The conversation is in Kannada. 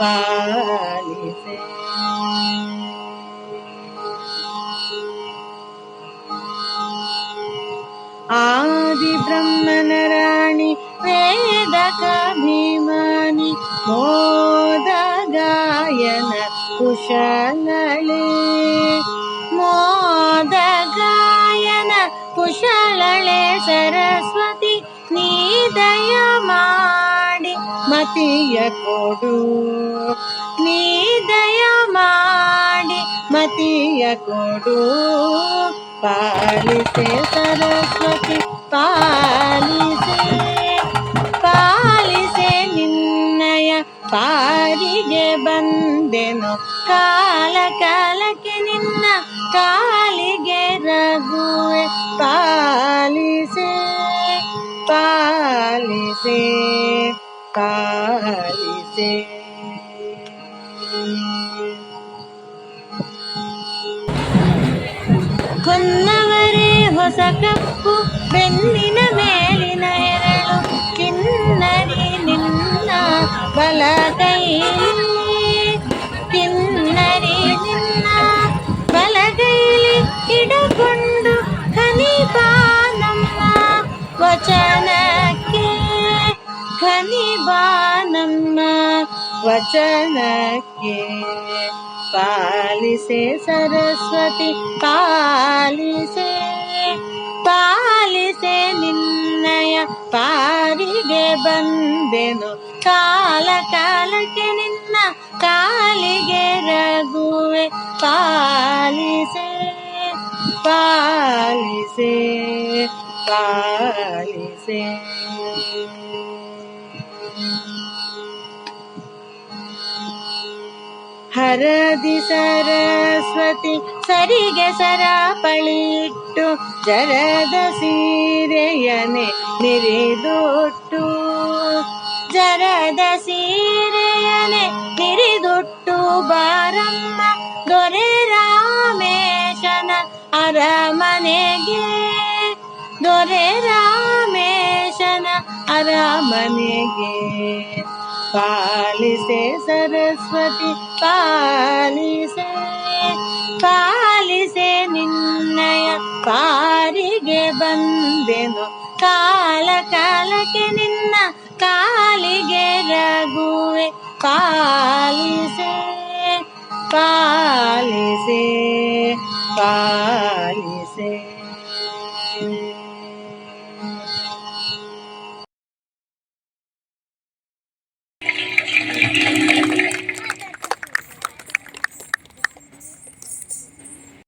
आदि आदिब्रह्मनराणि राणि वेदकाभिमानि ओद गायन ಮತಿಯ ಕೊಡು. ನೀ ದಯ ಮಾಡಿ ಮತಿಯ ಕೊಡು. ಪಾಲಿಸೆ ಸರಸ್ವತಿ, ಪಾಲಿಸೆ. ಪಾಲಿಸೆ ನಿನ್ನಯ ಪಾರಿಗೆ ಬಂದೆನು. ಕಾಲ ಕಾಲಕ್ಕೆ ನಿನ್ನ ಕಾಲಿಗೆ ರಘುವೆ. ಪಾಲಿಸೆ ಪಾಲಿಸೆ. ಪಾಲಿಸೆ ಕೊನ್ನವರೇ ಹೊಸ ಕಪ್ಪು ಬೆನ್ನಿನ ಮೇಲಿನ ಹೆರಳು ಕಿನ್ನರಿ ನಿನ್ನ ಬಲ ಕೈಲಿ ಖನಿಬಾನಮ್ಮ ವಚನಕ್ಕೆ. ಪಾಲಿಸೆ ಸರಸ್ವತಿ, ಪಾಲಿಸೆ. ಪಾಲಿಸೆ ನಿನ್ನಯ ಪಾರಿಗೆ ಬಂದೆನು. ಕಾಲ ಕಾಲಕ್ಕೆ ನಿನ್ನ ಕಾಲಿಗೆ ರಘುವೆ. ಪಾಲಿಸೆ ಪಾಲಿಸೆ ಪಾಲಿಸೆ. ಹರದಿ ಸರಸ್ವತಿ ಸರಿಗೆ ಸರಪಳಿಟ್ಟು ಜರದ ಸೀರೆಯನೆ ನಿರಿದೊಟ್ಟು. ಜರದ ಸೀರೆಯನೆ ನಿರಿದುಟ್ಟು ಬಾರಮ್ಮ, ದೊರೆ ರಾಮೇಶನ ಅರಮನೆಗೆ. ದೊರೆ ರಾಮೇಶನ ಅರಮನೆಗೆ. ಪಾಲಿಸೆ ಸರಸ್ವತಿ ಪಾಲಿಸೆ ಪಾಲಿಸೆ ನಿನ್ನಯ ಪಾರಿಗೆ ಬಂದೆನು. ಕಾಲ ಕಾಲಕ್ಕೆ ನಿನ್ನ ಕಾಲಿಗೆ ರಗುವೆ ಪಾಲಿಸೆ